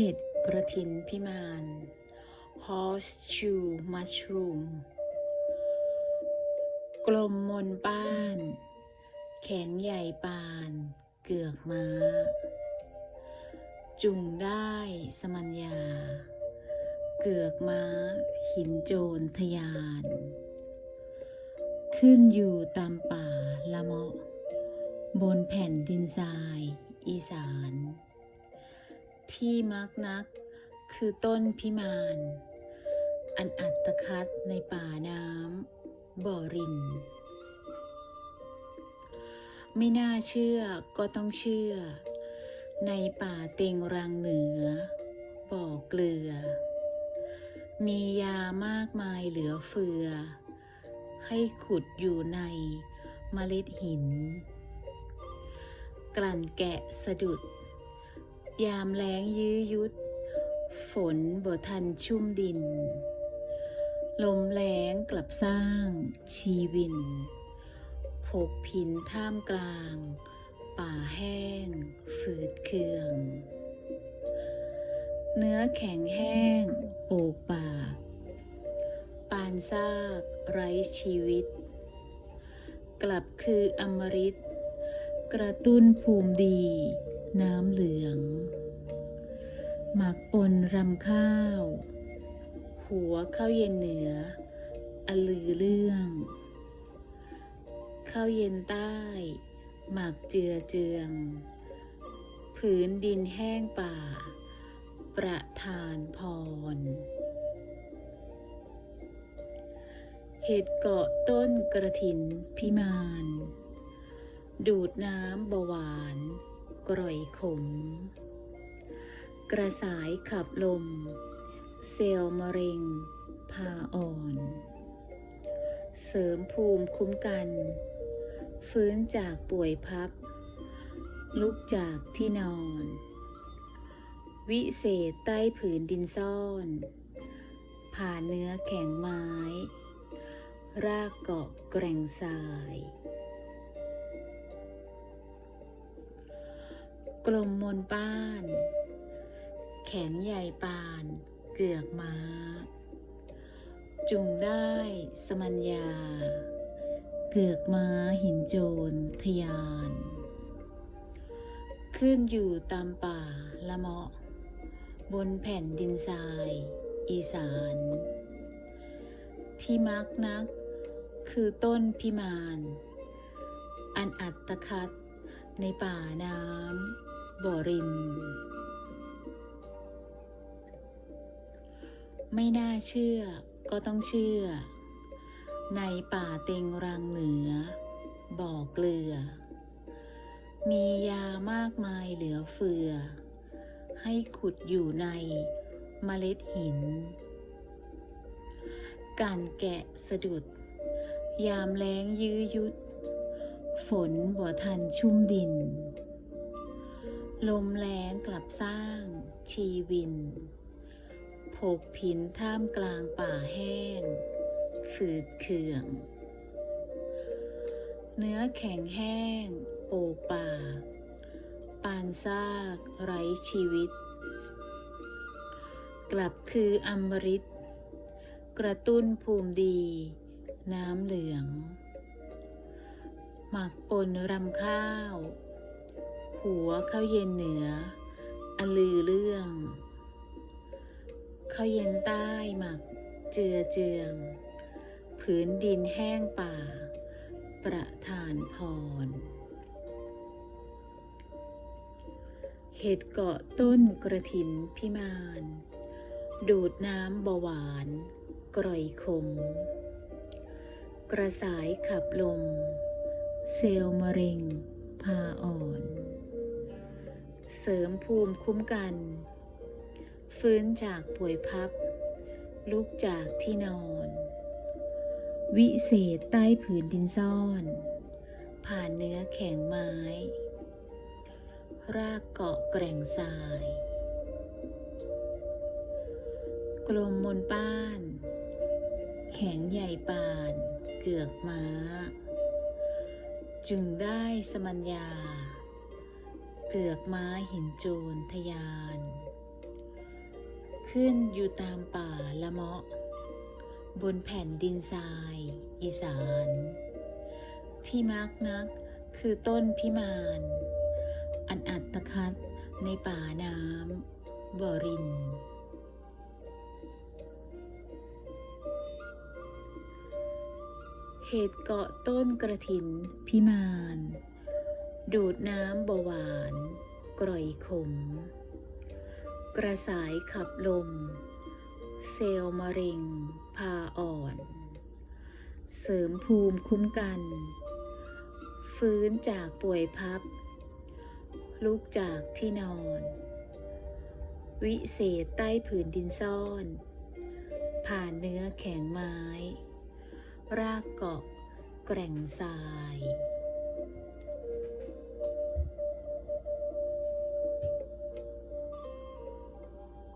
เห็ดกระถินพิมาน horseshoe mushroom กลมมนป้าน แขนใหญ่ปาน เกือกม้า จุงได้สมัญญา เกือกม้า หินโจรทยาน ขึ้นอยู่ตามป่าละเมาะ บนแผ่นดินทราย อีสาน ที่มักนัก คือต้นพิมาน อันอัตคัดในป่าน้ำบ่อริน ไม่น่าเชื่อก็ต้องเชื่อ ในป่าเต็งรังเหนือ บ่อเกลือ มียามากมายเหลือเฟือ ให้ขุดอยู่ในเมล็ดหิน กลั่นแกะสะดุด ยามแล้งยื้อยุด ฝนบ่ทันชุ่มดิน ลมแล้งกลับสร้างชีวินพกพินท่ามกลาง ป่าแห้ง ฝืดเคือง เนื้อแข็งแห้งโปกป่า ปานซากไร้ชีวิต กลับคืออมฤตกระตุ้นภูมิดี น้ำเหลือง หมักปนรำข้าว หัวข้าวเย็นเหนือ อลือเรื่อง ข้าวเย็นใต้ หมักเจือเจือง ผืนดินแห้งป่า ประทานพร เห็ดเกาะต้นกระถินพิมาน ดูดน้ำเบาหวาน กร่อยขม กระสายขับลม เซลล์มะเร็งพาอ่อน เสริมภูมิคุ้มกัน ฟื้นจากป่วยพับ ลุกจากที่นอน วิเศษใต้ผืนดินซ่อน ผ่าเนื้อแข็งไม้ รากเกาะแกร่งทรายกลมมนป้าน แขนใหญ่ปาน เกือกม้า จุงได้สมัญญา เกือกม้าหินโจรทยาน ขึ้นอยู่ตามป่าละเมาะ บนแผ่นดินทราย อีสาน ที่มักนัก คือต้นพิมาน อันอัตคัดในป่าน้ำบ่อริน ไม่น่าเชื่อก็ต้องเชื่อ ในป่าเต็งรังเหนือ บ่อเกลือ มียามากมายเหลือเฟือ ให้ขุดอยู่ในเมล็ดหิน การแกะสะดุด ยามแล้งยื้อยุด ฝนบ่ทันชุ่มดิน ลมแรงกลับสร้างชีวิน ผกผินท่ามกลางป่าแห้ง ฝืดเคือง เนื้อแข็งแห้ง โปกป่า ปานซากไร้ชีวิต กลับคืออมฤตกระตุ้นภูมิดี น้ำเหลือง หมักปนรำข้าว หัวข้าวเย็นเหนืออลือเรื่อง ข้าวเย็นใต้หมัก เจือเจือง ผืนดินแห้งป่า ประทานพร เห็ดเกาะต้นกระถินพิมาน ดูดน้ำเบาหวาน กร่อยขม กระสายขับลม เซลล์มะเร็งพาอ่อน เสริมภูมิคุ้มกัน ฟื้นจากป่วยพับ ลุกจากที่นอน วิเศษใต้ผืนดินซ่อน ผ่านเนื้อแข็งไม้ รากเกาะแกร่งทราย กลมมนป้าน แข็งใหญ่ปานเกือกม้า จึงได้สมัญญา เกือกม้าหินโจรทยาน ขึ้นอยู่ตามป่าละเมาะ บนแผ่นดินทราย อีสาน ที่มักนักคือต้นพิมาน อันอัตคัดในป่าน้ำบริน เหตุเกาะต้นกระถินพิมาน ดูดน้ำเบาหวาน กร่อยขม กระสายขับลม เซลล์มะเร็ง พาอ่อน เสริมภูมิคุ้มกัน ฟื้นจากป่วยพับ ลุกจากที่นอน วิเศษใต้ผืนดินซ่อน ผ่านเนื้อแข็งไม้ รากเกาะแกร่งทราย